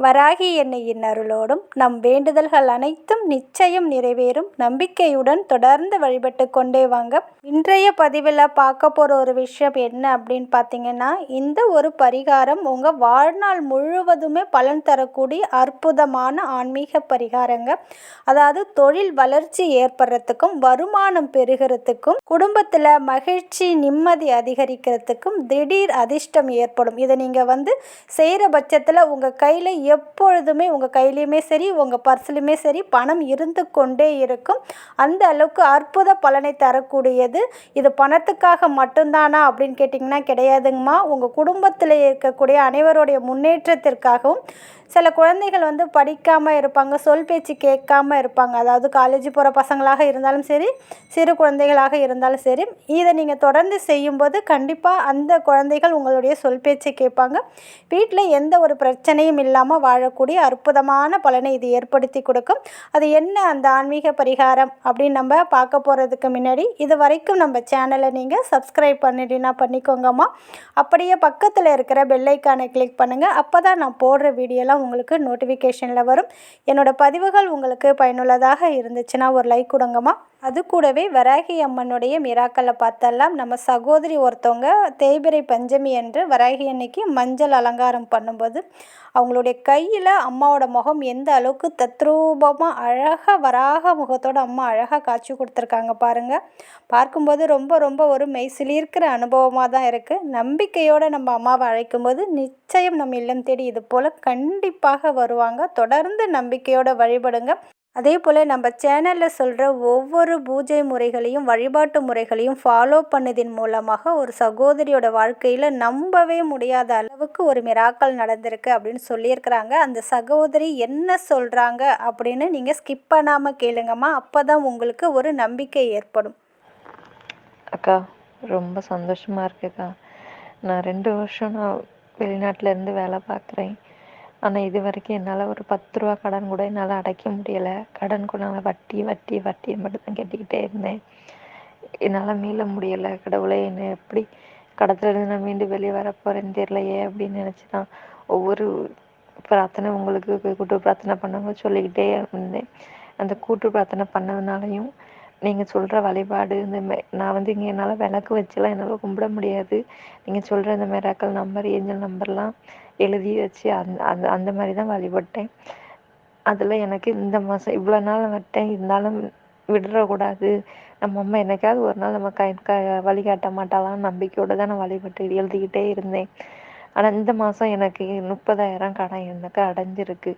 வராகி என்னையின் அருளோடும் நம் வேண்டுதல்கள் அனைத்தும் நிச்சயம் நிறைவேறும். நம்பிக்கையுடன் தொடர்ந்து வழிபட்டு கொண்டே வாங்க. இன்றைய பதிவில் பார்க்க போகிற ஒரு விஷயம் என்ன அப்படின்னு பார்த்தீங்கன்னா இந்த ஒரு பரிகாரம் உங்கள் வாழ்நாள் முழுவதுமே பலன் தரக்கூடிய அற்புதமான ஆன்மீக பரிகாரங்க. அதாவது தொழில் வளர்ச்சி ஏற்படுறதுக்கும் வருமானம் பெருகிறதுக்கும் குடும்பத்தில் மகிழ்ச்சி நிம்மதி அதிகரிக்கிறதுக்கும் திடீர் அதிர்ஷ்டம் ஏற்படும். இதை நீங்கள் வந்து செய்கிற பட்சத்தில் உங்கள் கையில் எப்பொழுதுமே உங்கள் கையிலையுமே சரி உங்கள் பர்ஸ்லையுமே சரி பணம் இருந்து கொண்டே இருக்கும். அந்த அளவுக்கு அற்புத பலனை தரக்கூடியது. இது பணத்துக்காக மட்டும்தானா அப்படின்னு கேட்டிங்கன்னா கிடையாதுங்கம்மா. உங்கள் குடும்பத்தில் இருக்கக்கூடிய அனைவருடைய முன்னேற்றத்திற்காகவும் சில குழந்தைகள் வந்து படிக்காமல் இருப்பாங்க சொல் பேச்சு கேட்காம இருப்பாங்க. அதாவது காலேஜ் போகிற பசங்களாக இருந்தாலும் சரி சிறு குழந்தைகளாக இருந்தாலும் சரி இதை நீங்கள் தொடர்ந்து செய்யும்போது கண்டிப்பாக அந்த குழந்தைகள் உங்களுடைய சொல் பேச்சை கேட்பாங்க. வீட்டில் எந்த ஒரு பிரச்சனையும் இல்லாமல் வாழக்கூடிய அற்புதமான பலனை இது ஏற்படுத்தி கொடுக்கும். அது என்ன அந்த ஆன்மீக பரிகாரம் அப்படின்னு நம்ம பார்க்க போகிறதுக்கு முன்னாடி இது வரைக்கும் நம்ம சேனலை நீங்கள் சப்ஸ்கிரைப் பண்ணிட்டீங்கன்னா பண்ணிக்கோங்கம்மா. அப்படியே பக்கத்தில் இருக்கிற பெல்லைக்கானை கிளிக் பண்ணுங்கள் அப்போ தான் நான் போடுற வீடியோலாம் உங்களுக்கு நோட்டிஃபிகேஷனில் வரும். என்னோடய பதிவுகள் உங்களுக்கு பயனுள்ளதாக இருந்துச்சுன்னா ஒரு லைக் கொடுங்கம்மா. அது கூடவே வராகி அம்மனுடைய மிராக்களை பார்த்தெல்லாம் நம்ம சகோதரி ஒருத்தவங்க தேய்பிரை பஞ்சமி என்று வராகி அன்னைக்கு மஞ்சள் அலங்காரம் பண்ணும்போது அவங்களுடைய கையில் அம்மாவோட முகம் எந்த அளவுக்கு தத்ரூபமாக அழகாக வராக முகத்தோட அம்மா அழகாக காட்சி கொடுத்துருக்காங்க பாருங்கள் பார்க்கும்போது ரொம்ப ரொம்ப ஒரு மெய்சிலிருக்கிற அனுபவமாக தான் இருக்குது நம்பிக்கையோடு நம்ம அம்மாவை அழைக்கும்போது நிச்சயம் நம்ம இல்லம் தேடி இது போல் கண்டிப்பாக வருவாங்க. தொடர்ந்து நம்பிக்கையோடு வழிபடுங்க. அதே போல் நம்ம சேனலில் சொல்கிற ஒவ்வொரு பூஜை முறைகளையும் வழிபாட்டு முறைகளையும் ஃபாலோ பண்ணதின் மூலமாக ஒரு சகோதரியோட வாழ்க்கையில் நம்பவே முடியாத அளவுக்கு ஒரு மிராக்கள் நடந்திருக்கு அப்படின்னு சொல்லியிருக்கிறாங்க. அந்த சகோதரி என்ன சொல்கிறாங்க அப்படின்னு நீங்கள் ஸ்கிப் பண்ணாமல் கேளுங்கம்மா. அப்போ தான் உங்களுக்கு ஒரு நம்பிக்கை ஏற்படும். அக்கா ரொம்ப சந்தோஷமாக இருக்குக்கா. நான் ரெண்டு வருஷம் நான் வெளிநாட்டிலேருந்து வேலை பார்க்குறேன். ஆனால் இது வரைக்கும் என்னால் ஒரு பத்து ரூபா கடன் கூட என்னால் அடைக்க முடியலை. கடன் கூட நான் வட்டி வட்டி வட்டி மட்டும் தான் கட்டிக்கிட்டே இருந்தேன். என்னால் மீள முடியலை. கடவுளே என்னை எப்படி கடத்துலேருந்து நான் மீண்டு வெளியே வர போகிறேன்னு தெரியலையே அப்படின்னு நினச்சி தான் ஒவ்வொரு பிரார்த்தனை உங்களுக்கு கூட்டு பிரார்த்தனை பண்ணவங்க சொல்லிக்கிட்டே இருந்தேன். அந்த கூட்டு பிரார்த்தனை பண்ணதுனாலையும் நீங்கள் சொல்கிற வழிபாடு இந்த மெ நான் வந்து இங்கே என்னால் விளக்கு வச்சுலாம் என்னால் கும்பிட முடியாது. நீங்கள் சொல்கிற இந்த மிராக்கல் நம்பர் ஏஞ்சல் நம்பர்லாம் எழுதி வச்சு அந் அந்த அந்த மாதிரி தான் வழிபட்டேன். அதில் எனக்கு இந்த மாதம் இவ்வளோ நாள் விட்டேன் இருந்தாலும் விட்டுறக்கூடாது நம்ம அம்மா என்னைக்காவது ஒரு நாள் நம்ம கை க வழிகாட்ட மாட்டாளான்னு நம்பிக்கையோடு தான் நான் வழிபட்டு எழுதிக்கிட்டே இருந்தேன். ஆனால் இந்த மாதம் எனக்கு முப்பதாயிரம் கடன் எனக்கு அடைஞ்சிருக்கு.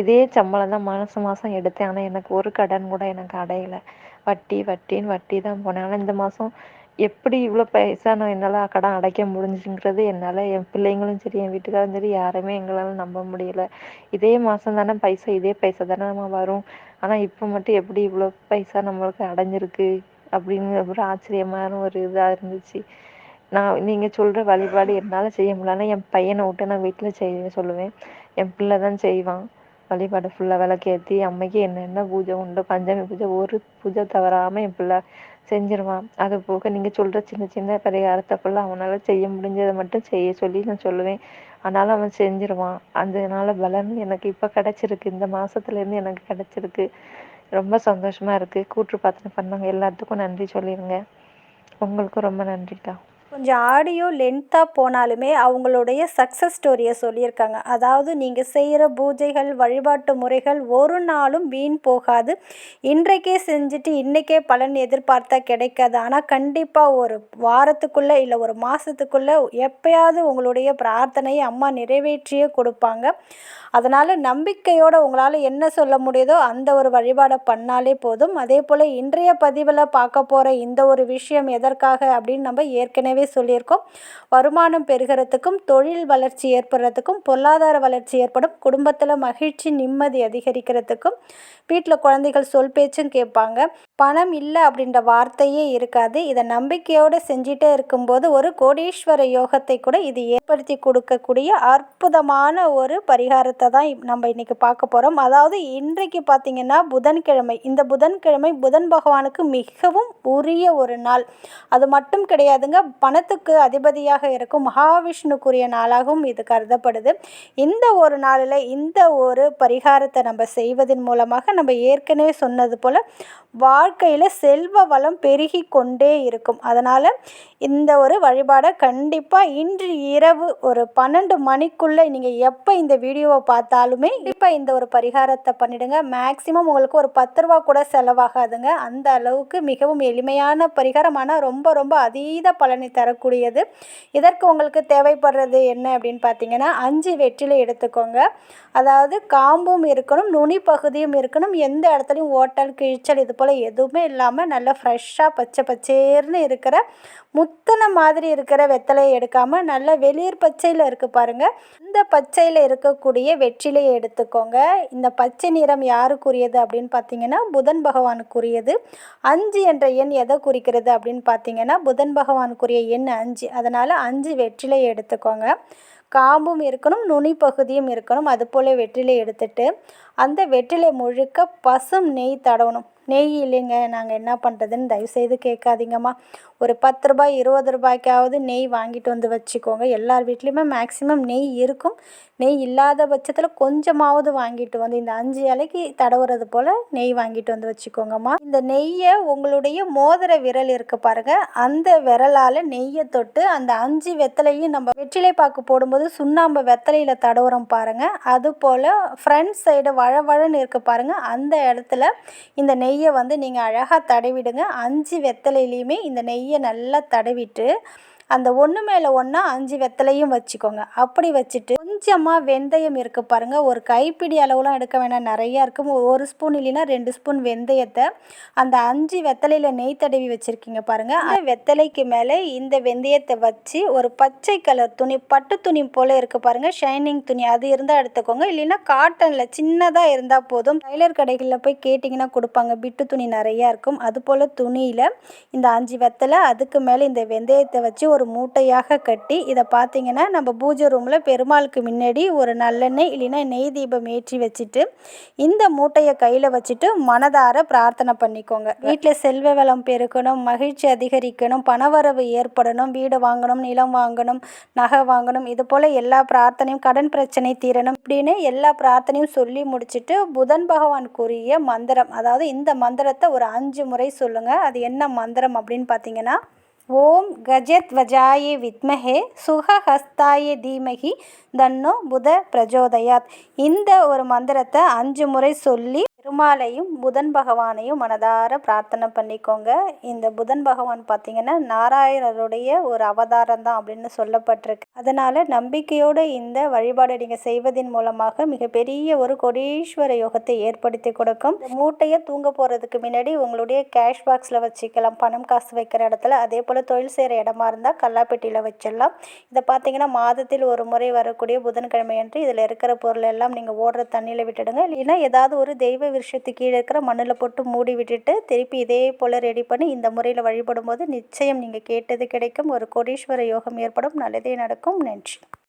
இதே சம்பளம் தான் மாதம் மாதம் எடுத்தேன். ஆனால் எனக்கு ஒரு கடன் கூட எனக்கு அடையலை. வட்டி வட்டின்னு வட்டி தான் போனேன். ஆனால் இந்த மாதம் எப்படி இவ்வளோ பைசா நான் என்னால் கடன் அடைக்க முடிஞ்சுங்கிறது என்னால் என் பிள்ளைங்களும் சரி என் வீட்டுக்காரும் சரி யாருமே எங்களால் நம்ப முடியல. இதே மாதம் தானே பைசா இதே பைசா தானே நம்ம வரும். ஆனால் இப்போ மட்டும் எப்படி இவ்வளோ பைசா நம்மளுக்கு அடைஞ்சிருக்கு அப்படின்னு ஒரு ஆச்சரியமான ஒரு இதாக இருந்துச்சு. நான் நீங்கள் சொல்கிற வழிபாடு என்னால் செய்ய முடியலன்னா என் பையனை விட்டு நான் வீட்டில் செய்ய சொல்லுவேன். என் பிள்ளை தான் செய்வான். வழிபாடு ஃபுல்லாக விளக்கேற்றி அம்மைக்கு என்னென்ன பூஜை உண்டு பஞ்சமி பூஜை ஒரு பூஜை தவறாமல் என் பிள்ளை செஞ்சிருவான் அது போக நீங்கள் சொல்கிற சின்ன சின்ன பரிகாரத்தை ஃபுல்லாக அவனால் செய்ய முடிஞ்சதை மட்டும் செய்ய சொல்லி நான் சொல்லுவேன். ஆனாலும் அவன் செஞ்சிருவான். அதனால பலன் எனக்கு இப்போ கிடச்சிருக்கு. இந்த மாதத்துலேருந்து எனக்கு கிடச்சிருக்கு. ரொம்ப சந்தோஷமாக இருக்குது கூற்று பிரார்த்தனை பண்ணவங்க எல்லாத்துக்கும் நன்றி சொல்லிடுங்க உங்களுக்கும் ரொம்ப நன்றிக்கா. கொஞ்சம் ஆடியோ லென்த்தாக போனாலுமே அவங்களுடைய சக்ஸஸ் ஸ்டோரியை சொல்லியிருக்காங்க. அதாவது நீங்கள் செய்கிற பூஜைகள் வழிபாட்டு முறைகள் ஒரு நாளும் வீண் போகாது. இன்றைக்கே செஞ்சுட்டு இன்றைக்கே பலன் எதிர்பார்த்தா கிடைக்காது. ஆனால் கண்டிப்பாக ஒரு வாரத்துக்குள்ளே இல்லை ஒரு மாதத்துக்குள்ளே எப்பயாவது உங்களுடைய பிரார்த்தனையை அம்மா நிறைவேற்றியே கொடுப்பாங்க. அதனால் நம்பிக்கையோடு உங்களால் என்ன சொல்ல முடியுதோ அந்த ஒரு வழிபாடை பண்ணாலே போதும். அதே போல் இன்றைய பதிவில் பார்க்க போகிற இந்த ஒரு விஷயம் எதற்காக அப்படின்னு நம்ம ஏற்கனவே சொல்லியிருக்கோம். வருமானம் பெறுகிறதுக்கும் தொழில் வளர்ச்சி ஏற்படுறதுக்கும் பொருளாதார வளர்ச்சி ஏற்படும். குடும்பத்தில் மகிழ்ச்சி நிம்மதி அதிகரிக்கிறதுக்கும் வீட்டில் குழந்தைகள் சொல் பேச்சும் கேட்பாங்க. பணம் இல்லை அப்படின்ற வார்த்தையே இருக்காது. இதை நம்பிக்கையோடு செஞ்சிட்டே இருக்கும்போது ஒரு கோடீஸ்வர யோகத்தை கூட இது ஏற்படுத்தி கொடுக்கக்கூடிய அற்புதமான ஒரு பரிகாரத்தை தான் நம்ம இன்றைக்கி பார்க்க போகிறோம் அதாவது இன்றைக்கு பார்த்திங்கன்னா புதன்கிழமை. இந்த புதன்கிழமை புதன் பகவானுக்கு மிகவும் உரிய ஒரு நாள். அது மட்டும் கிடையாதுங்க பணத்துக்கு அதிபதியாக இருக்கும் மகாவிஷ்ணுக்குரிய நாளாகவும் இது கருதப்படுது. இந்த ஒரு நாளில் இந்த ஒரு பரிகாரத்தை நம்ம செய்வதன் மூலமாக நம்ம ஏற்கனவே சொன்னது போல் வாழ்க்கையில் செல்வ வளம் பெருகி கொண்டே இருக்கும். அதனால் இந்த ஒரு வழிபாடை கண்டிப்பாக இன்று இரவு ஒரு பன்னெண்டு மணிக்குள்ளே நீங்கள் எப்போ இந்த வீடியோவை பார்த்தாலுமே இப்போ இந்த ஒரு பரிகாரத்தை பண்ணிடுங்க. மேக்ஸிமம் உங்களுக்கு ஒரு பத்து ரூபா கூட செலவாகாதுங்க. அந்த அளவுக்கு மிகவும் எளிமையான பரிகாரம். ஆனால் ரொம்ப ரொம்ப அதீத பலனை தரக்கூடியது. இதற்கு உங்களுக்கு தேவைப்படுறது என்ன அப்படின்னு பார்த்தீங்கன்னா அஞ்சு வெற்றிலை எடுத்துக்கோங்க. அதாவது காம்பும் இருக்கணும் நுனி பகுதியும் இருக்கணும். எந்த இடத்துலையும் ஓட்டல் கிழிச்சல் இது போல் எதுவுமே இல்லாமல் நல்லா ஃப்ரெஷ்ஷாக பச்சை பச்சேர்னு இருக்கிற முத்தனை மாதிரி இருக்கிற வெத்தலையை எடுக்காமல் நல்லா வெளிர் பச்சையில் இருக்குது பாருங்கள் இந்த பச்சையில் இருக்கக்கூடிய வெற்றிலையை எடுத்துக்கோங்க. இந்த பச்சை நிறம் யாருக்குரியது அப்படின்னு பார்த்தீங்கன்னா புதன் பகவானுக்குரியது. அஞ்சு என்ற எண் எதை குறிக்கிறது அப்படின்னு பார்த்தீங்கன்னா புதன் பகவானுக்குரிய எண் அஞ்சு. அதனால் அஞ்சு வெற்றிலையை எடுத்துக்கோங்க. காம்பும் இருக்கணும் நுனி பகுதியும் இருக்கணும். அது போல் வெற்றிலை எடுத்துட்டு அந்த வெற்றிலை முழுக்க பசும் நெய் தடவணும். நெய் இல்லைங்க நாங்கள் என்ன பண்ணுறதுன்னு தயவுசெய்து கேட்காதீங்கம்மா. ஒரு பத்து ரூபாய் இருபது ரூபாய்க்காவது நெய் வாங்கிட்டு வந்து வச்சுக்கோங்க. எல்லார் வீட்லேயுமே மேக்ஸிமம் நெய் இருக்கும். நெய் இல்லாத பட்சத்தில் கொஞ்சமாவது வாங்கிட்டு வந்து இந்த அஞ்சு இலைக்கு தடவுறது போல் நெய் வாங்கிட்டு வந்து வச்சுக்கோங்கம்மா. இந்த நெய்யை உங்களுடைய மோதிர விரல் இருக்குது பாருங்கள் அந்த விரலால் நெய்யை தொட்டு அந்த அஞ்சு வெத்தலையும் நம்ம வெற்றிலை பாக்கு போடும்போது சுண்ணாம்பு வெத்தலையில் தடவுறோம் பாருங்கள் அது போல் ஃப்ரண்ட் சைடு வழவழன்னு இருக்குது பாருங்கள் அந்த இடத்துல இந்த நெய்யை வந்து நீங்கள் அழகாக தடவிடுங்க. அஞ்சு வெத்தலையிலையுமே இந்த நெய்யை நல்லா தடவிட்டு அந்த ஒன்று மேலே ஒன்றா அஞ்சு வெத்தலையும் வச்சுக்கோங்க. அப்படி வச்சுட்டு கொஞ்சமாக வெந்தயம் இருக்குது பாருங்கள் ஒரு கைப்பிடி அளவுலாம் எடுக்க வேணாம். நிறையா இருக்கும். ஒரு ஸ்பூன் இல்லைன்னா ரெண்டு ஸ்பூன் வெந்தயத்தை அந்த அஞ்சு வெத்தலையில் நெய் தடவி வச்சுருக்கீங்க பாருங்கள் அந்த வெத்தலைக்கு மேலே இந்த வெந்தயத்தை வச்சு ஒரு பச்சை கலர் துணி பட்டு துணி போல் இருக்குது பாருங்கள் ஷைனிங் துணி. அது இருந்தால் எடுத்துக்கோங்க. இல்லைன்னா காட்டனில் சின்னதாக இருந்தால் போதும். டைலர் கடைகளில் போய் கேட்டிங்கன்னா கொடுப்பாங்க. பிட்டு துணி நிறையா இருக்கும். அது போல் துணியில் இந்த அஞ்சு வெத்தலை அதுக்கு மேலே இந்த வெந்தயத்தை வச்சு ஒரு மூட்டையாக கட்டி இதை பார்த்திங்கன்னா நம்ம பூஜை ரூமில் பெருமாளுக்கு முன்னாடி ஒரு நல்லெண்ணெய் இல்லைன்னா நெய் தீபம் ஏற்றி வச்சுட்டு இந்த மூட்டையை கையில் வச்சுட்டு மனதார பிரார்த்தனை பண்ணிக்கோங்க. வீட்டில் செல்வ வளம் பெருக்கணும் மகிழ்ச்சி அதிகரிக்கணும் பணவரவு ஏற்படணும் வீடு வாங்கணும் நிலம் வாங்கணும் நகை வாங்கணும் இது போல் எல்லா பிரார்த்தனையும் கடன் பிரச்சனை தீரணும் இப்படின்னு எல்லா பிரார்த்தனையும் சொல்லி முடிச்சுட்டு புதன் பகவான் கூறிய மந்திரம் அதாவது இந்த மந்திரத்தை ஒரு அஞ்சு முறை சொல்லுங்கள் அது என்ன மந்திரம் அப்படின்னு பார்த்தீங்கன்னா ஓம் கஜத்வஜாய வித்மஹே சுகஹஸ்தாய தீமகி தன்னோ புத பிரஜோதயாத். இந்த ஒரு மந்திரத்தை அஞ்சு முறை சொல்லி பெருமாளையும் புதன் பகவானையும் மனதார பிரார்த்தனை பண்ணிக்கோங்க. இந்த புதன் பகவான் பார்த்தீங்கன்னா நாராயணருடைய ஒரு அவதாரம் தான் அப்படின்னு சொல்லப்பட்டிருக்கு. அதனால் நம்பிக்கையோடு இந்த வழிபாடை நீங்கள் செய்வதன் மூலமாக மிகப்பெரிய ஒரு கொடீஸ்வர யோகத்தை ஏற்படுத்தி கொடுக்கும். மூட்டையை தூங்க போகிறதுக்கு முன்னாடி உங்களுடைய கேஷ் பாக்ஸில் வச்சுக்கலாம். பணம் காசு வைக்கிற இடத்துல. அதே போல் தொழில் செய்கிற இடமா இருந்தால் கல்லாப்பெட்டியில் வச்சிடலாம். இதை பார்த்தீங்கன்னா மாதத்தில் ஒரு முறை வரக்கூடிய புதன்கிழமை அன்று இதில் இருக்கிற பொருள் எல்லாம் நீங்கள் ஓடுற தண்ணியில் விட்டுடுங்க. இல்லைன்னா ஏதாவது ஒரு தெய்வ விருஷத்து கீழே இருக்கிற மண்ணில் போட்டு மூடி விட்டுட்டு திருப்பி இதே போல் ரெடி பண்ணி இந்த முறையில் வழிபடும் போது நிச்சயம் நீங்கள் கேட்டது கிடைக்கும். ஒரு கோடீஸ்வர யோகம் ஏற்படும். நல்லதே நடக்கும். நன்றி.